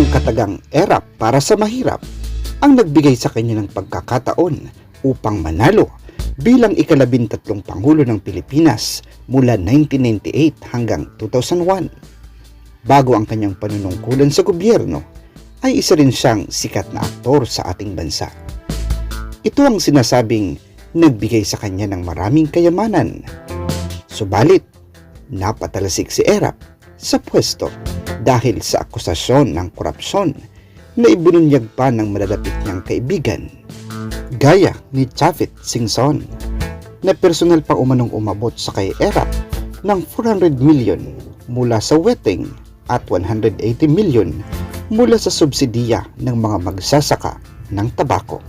Ang katagang ERAP para sa mahirap ang nagbigay sa kanya ng pagkakataon upang manalo bilang ikalabintatlong Pangulo ng Pilipinas mula 1998 hanggang 2001. Bago ang kanyang panunungkulan sa gobyerno, ay isa rin siyang sikat na aktor sa ating bansa. Ito ang sinasabing nagbigay sa kanya ng maraming kayamanan. Subalit, napatalasik si Erap sa pwesto dahil sa akusasyon ng korupsyon na ibununyag pa ng malalapit niyang kaibigan gaya ni Chavit Singson na personal pa umanong umabot sa kay Erap ng 400 million mula sa wetting at 180 million mula sa subsidiya ng mga magsasaka ng tabako.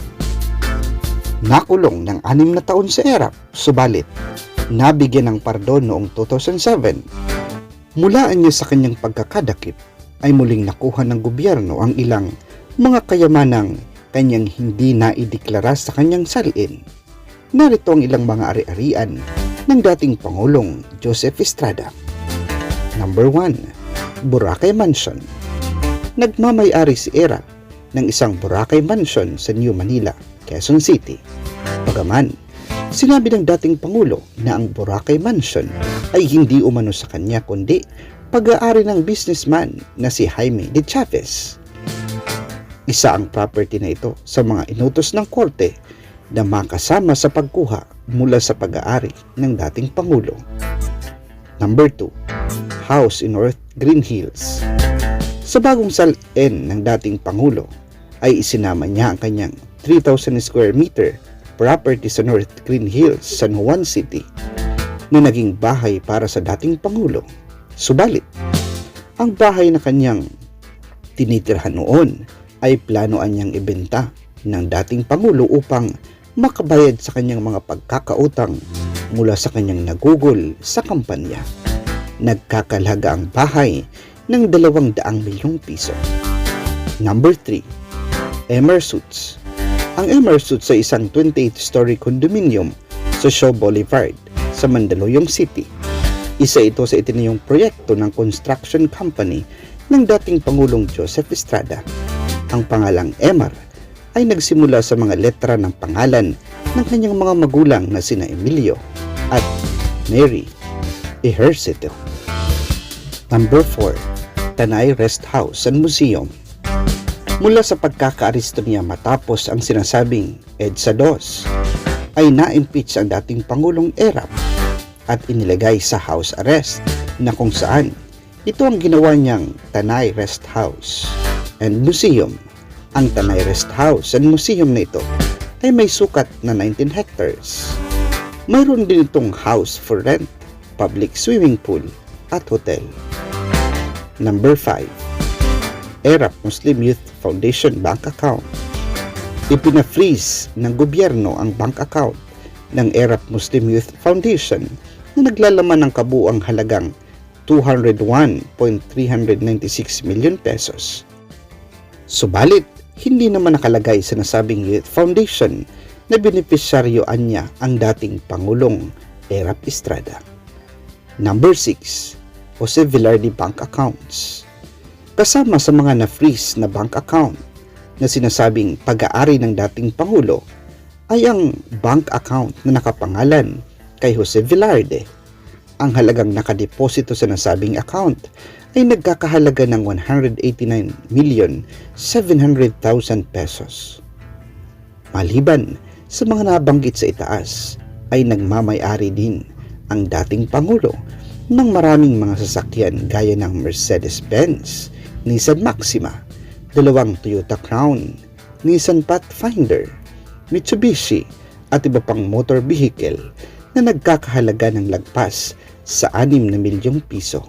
Nakulong ng anim na taon sa Erap, subalit nabigyan ng pardon noong 2007. Mula niya sa kanyang pagkakadakip ay muling nakuha ng gobyerno ang ilang mga kayamanang kanyang hindi naideklara sa kanyang salin. Narito ang ilang mga ari-arian ng dating Pangulong Joseph Estrada. Number 1. Boracay Mansion Nagmamayari si Erap ng isang Boracay Mansion sa New Manila, Quezon City. Bagaman, sinabi ng dating Pangulo na ang Boracay Mansion ay hindi umano sa kanya kundi pag-aari ng businessman na si Jaime de Chavez. Isa ang property na ito sa mga inutos ng korte na makasama sa pagkuha mula sa pag-aari ng dating Pangulo. Number 2. House in North Green Hills Sa bagong salin ng dating Pangulo ay isinama niya ang kanyang 3,000 square meter property sa North Green Hills, San Juan City na naging bahay para sa dating Pangulo. Subalit, ang bahay na kanyang tinitirhan noon ay planoan niyang ibenta ng dating Pangulo upang makabayad sa kanyang mga pagkakautang mula sa kanyang nagugol sa kampanya. Nagkakalaga ang bahay ng 200 milyong piso. Number 3. Emer Suits Ang Emer Suits ay isang 28-story condominium sa Shaw Boulevard sa Mandaluyong City. Isa ito sa itinayong proyekto ng construction company ng dating Pangulong Joseph Estrada. Ang pangalang Emar ay nagsimula sa mga letra ng pangalan ng kanyang mga magulang na sina Emilio at Mary Ejercito. Number 4. Tanay Rest House and Museum Mula sa pagkakaaristo niya matapos ang sinasabing EDSA 2, ay na-impeach ang dating Pangulong Erap at inilagay sa house arrest na kung saan ito ang ginawa niyang Tanay Rest House and Museum. Ang Tanay Rest House and Museum na ito ay may sukat na 19 hectares. Mayroon din itong house for rent, public swimming pool at hotel. Number 5. ERAP Muslim Youth Foundation Bank Account Ipina-freeze ng gobyerno ang bank account ng ERAP Muslim Youth Foundation na naglalaman ng kabuang halagang 201.396 million pesos. Subalit, hindi naman nakalagay sa nasabing youth foundation na benepisyaryoan niya ang dating Pangulong Erap Estrada. Number 6. Jose Velarde Bank Accounts Kasama sa mga na-freeze na bank account na sinasabing pag-aari ng dating Pangulo ay ang bank account na nakapangalan kay Jose Velarde. Ang halagang nakadeposito sa nasabing account ay nagkakahalaga ng 189 million 700,000 pesos. Maliban sa mga nabanggit sa itaas, ay nagmamayari din ang dating Pangulo ng maraming mga sasakyan gaya ng Mercedes-Benz, Nissan Maxima, dalawang Toyota Crown, Nissan Pathfinder, Mitsubishi at iba pang motor vehicle na nagkakahalaga ng lagpas sa 6 na milyong piso.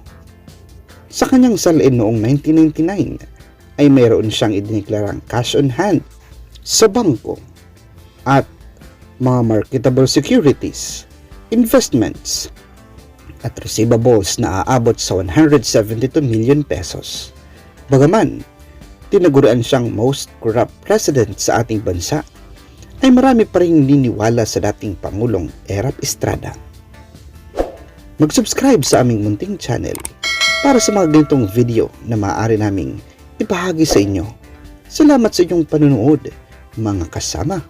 Sa kanyang salin noong 1999 ay mayroon siyang idineklarang cash on hand sa bangko at mga marketable securities, investments, at receivables na aabot sa 172 million pesos. Bagaman, tinaguran siyang most corrupt president sa ating bansa, ay marami pa rin niniwala sa dating Pangulong Erap Estrada. Mag-subscribe sa aming munting channel para sa mga ganitong video na maaari naming ibahagi sa inyo. Salamat sa inyong panunood, mga kasama.